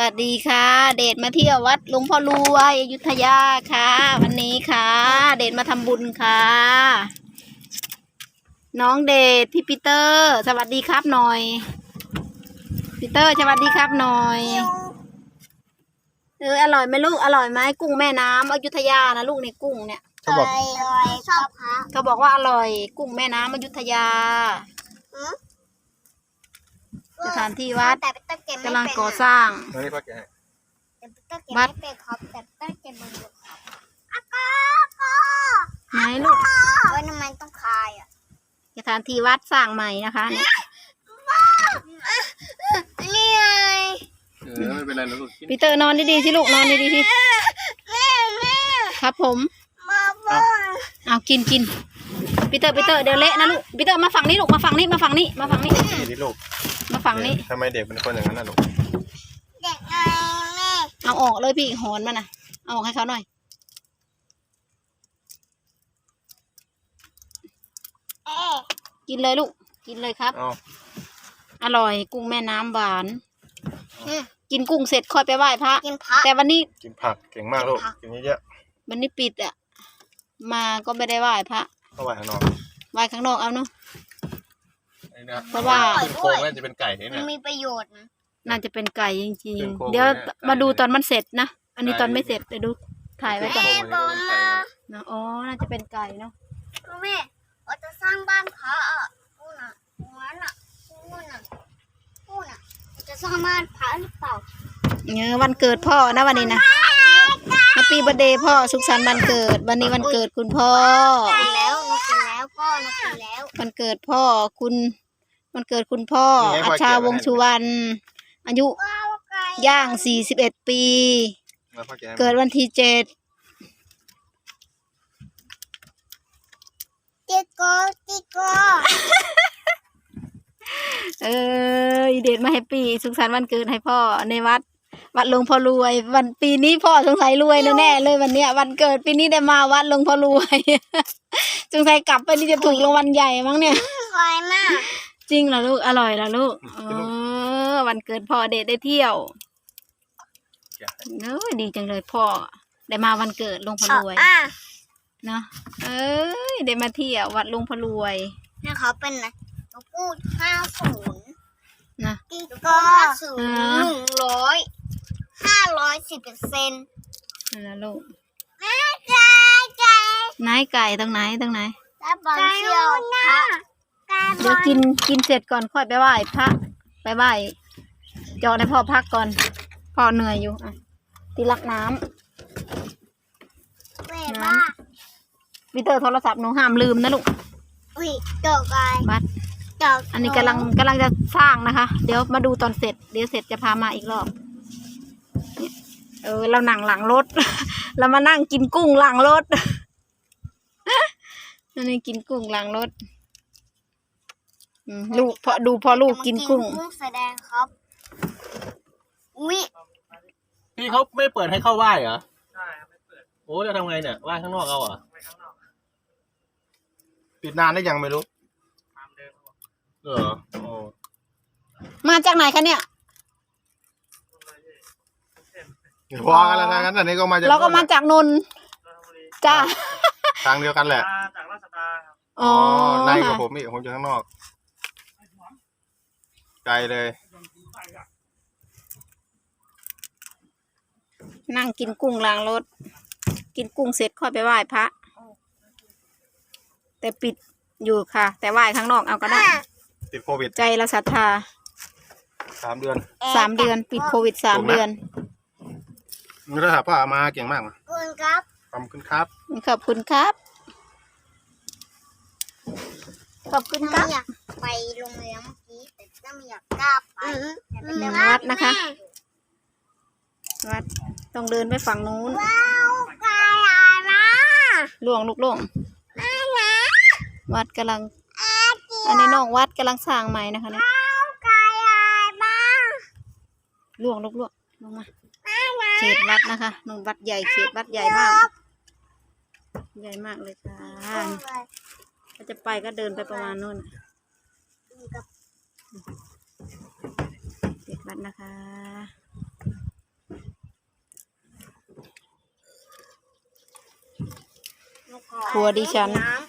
วัสดีค่ะ เดชมาเที่ยววัดหลวงพ่อรวยอยุธยาค่ะ วันนี้ค่ะ เดชมาทำบุญค่ะ น้องเดชพี่ปีเตอร์ สวัสดีครับหน่อยปีเตอร์สวัสดีครับหน่อยเอออร่อยไหมลูกอร่อยไหมกุ้งแม่น้ำอยุธยานะลูกในกุ้งเนี่ยเขาบอกชอบพระเขาบอกว่าอร่อย กุ้งแม่น้ำอยุธยา สถานที่วัดแต่เป็นต้นเกมไม่กำลังเป็นก่อสร้างอันนี้พ่อแกให้แต่เป็นต้นเกมวัดไม่เป็นครับแต่ต้นเกมมันอยู่ครับอาก็ไหนลูกเอ้ยทำไมต้องคายอะสถานที่วัดสร้างใหม่นะคะเนี่ยนี่ไงเออไม่เป็นไรนะลูกกินปีเตอร์นอนดีๆสิลูกนอนดีๆสิแม่แม่ครับ ผมมาบ้าเอากินกินปีเตอร์ปีเตอร์เดี๋ยวเละนะลูกปีเตอร์มาฝั่งนี้ลูกมาฝั่งนี้มาฝั่งนี้มาฝั่งนี้กินดิลูกมา ฝั่งนี้ ทำไมเด็กเป็นคนอย่างนั้นน่ะลูกเด็กไงแม่เอาออกเลยพี่หอนมันนะเอาออกให้เขาหน่อย เอ๊ะกินเลยลูก กินเลยครับ เอาอร่อย กุ้งแม่น้ำหวาน อืมกินกุ้งเสร็จค่อยไปไหว้พระ กินพระ แต่วันนี้กินผักเก่งมากลูก กินเยอะวันนี้ปิดอะมาก็ไม่ได้ไหว้พระๆเข้าไปข้างนอก ไหว้ข้างนอกเอาเนาะ ไอ้นะเพราะว่า ขึ้นโครงน่าจะเป็นไก่เนี่ยมันมีประโยชน์นะน่าจะเป็นไก่จริงเป็นโครงๆ เดี๋ยวเนี่ยไก่มาดูตอนมันเสร็จนะ อันนี้ตอนไม่เสร็จเดี๋ยวดูถ่ายไว้ก่อนโครงเนี่ยเป็นไก่นะนะอ๋อ น่าจะเป็นไก่เนาะแม่เราจะสร้างบ้านพระอะพูดน่ะตรงนั้นอะพูดน่ะพูดน่ะจะสร้างบ้านพระหรือเปล่าเออวันเกิดพ่อนะวันนี้นะแฮปปี้เบ t ร์ a เดย์พ่อสุขสันต์วันเกิด วันนี้วันเกิดคุณพ่อ กินแล้วหนูกินแล้วพ่อหนูกินแล้ววันเกิดพ่อคุณ วันเกิดคุณพ่ออาชาวงศ์สุวรรณอายุว้าวไก่ย่างสี่สิบเอ็ดปี แล้วพ่อแกให้เกิดวันที่เจ็ดจิโก้จิโก้เอออีเดทมาแฮปปี้สุขสันต์วันเกิดให้พ่อในวัด วัดหลวงพ่อรวย วันปีนี้พ่อสงสัยรวยแน่ๆเลยวันเนี้ย วันเกิดปีนี้ได้มาวัดหลวงพ่อรวย สงสัยกลับไปนี่จะถูกรางวัลใหญ่มั้งเนี่ย สวยมาก จริงเหรอลูก อร่อยเหรอลูกเออวันเกิดพ่อเดทได้เที่ยวแกะให้เออดีจังเลยพ่อ ได้มาวันเกิดหลวงพ่อรวยอะเนาะเอ้ยได้มาเที่ยววัดหลวงพ่อรวยนี่เขาเป็นนะนกพูดห้าศูนย์นะจิโก้ห้าศูนย์อ่าหนึ่งร้อยห้าร้อยสิบเปอร์เซ็นต์นั่นนะลูกไก่ไก่ไหนไก่ตรงไหนตรงไหนและบอลเที่ยวพระไก่ เดี๋ยวกินกินเสร็จก่อนค่อยไปไหว้พระไปไหว้จอดให้พ่อพักก่อนพ่อเหนื่อยอยู่อะตีลักน้ำเว้ยบ้าวิเตอร์โทรศัพท์หนูห้ามลืมนะลูกอุ้ยดอกไก่บัดดอกอันนี้กำลังกำลังจะสร้างนะคะ เดี๋ยวมาดูตอนเสร็จ เดี๋ยวเสร็จจะพามาอีกรอบเนี่ยเออเรานั่งหลังรถ เรามานั่งกินกุ้งหลังรถ อันนี้กินกุ้งหลังรถ อืมลูกพอดูพอลูกกินกุ้งกุ้งแสดงครับ อุ้ยพี่เขาไม่เปิดให้เข้าไหว้เหรอใช่ไม่เปิดโอ้จะทำไงเนี่ยไหว้ข้างนอกเอาเหรอปิดนานได้ยังไม่รู้เหรอโอ้มาจากไหนคะเนี่ยพอกันแล้วนะงั้นอันนี้ก็มาจากเราก็มาจากนนท์จ้าทางเดียวกันแหละจากราชดาครับอ๋อในกับผมอีกผมอยู่ข้างนอก ไกลเลย นั่งกินกุ้งหลังรถ กินกุ้งเสร็จค่อยไปไหว้พระ แต่ปิดอยู่ค่ะ แต่ไหว้ข้างนอกเอาก็ได้ ติดโควิดใจเราศรัทธาสามเดือนสามเดือน ปิดโควิดสามถูกไหมเดือน นี่ระดับพ่อมาเก่งมากนะคุณครับขอบคุณครับ ขอบคุณครับ ขอบคุณคไม่รับ อยากไปโรงเรียน เมื่อกี้แต่ก็ไม่อยากกล้าไปแต่เป็นอืมเรื่องวัดนะคะ วัดต้องเดินไปฝั่งนู้นว้าวไก่อะไรนะล่วงลูกล่วงน่ารักวัดกำลังอาเจียอันนี้น้องวัดกำลังสร้างใหม่นะคะเนี่ยว้าวไก่อะไรบ้างล่วงลูกล่วงลงมาน่ารักเขตวัดนะคะนนวัดใหญ่เขตวัดใหญ่มาก ใหญ่มากเลยค่ะถ้าจะไปก็เดินไปประมาณนู้น ดนะคะ ครัวดิฉัน น้ำ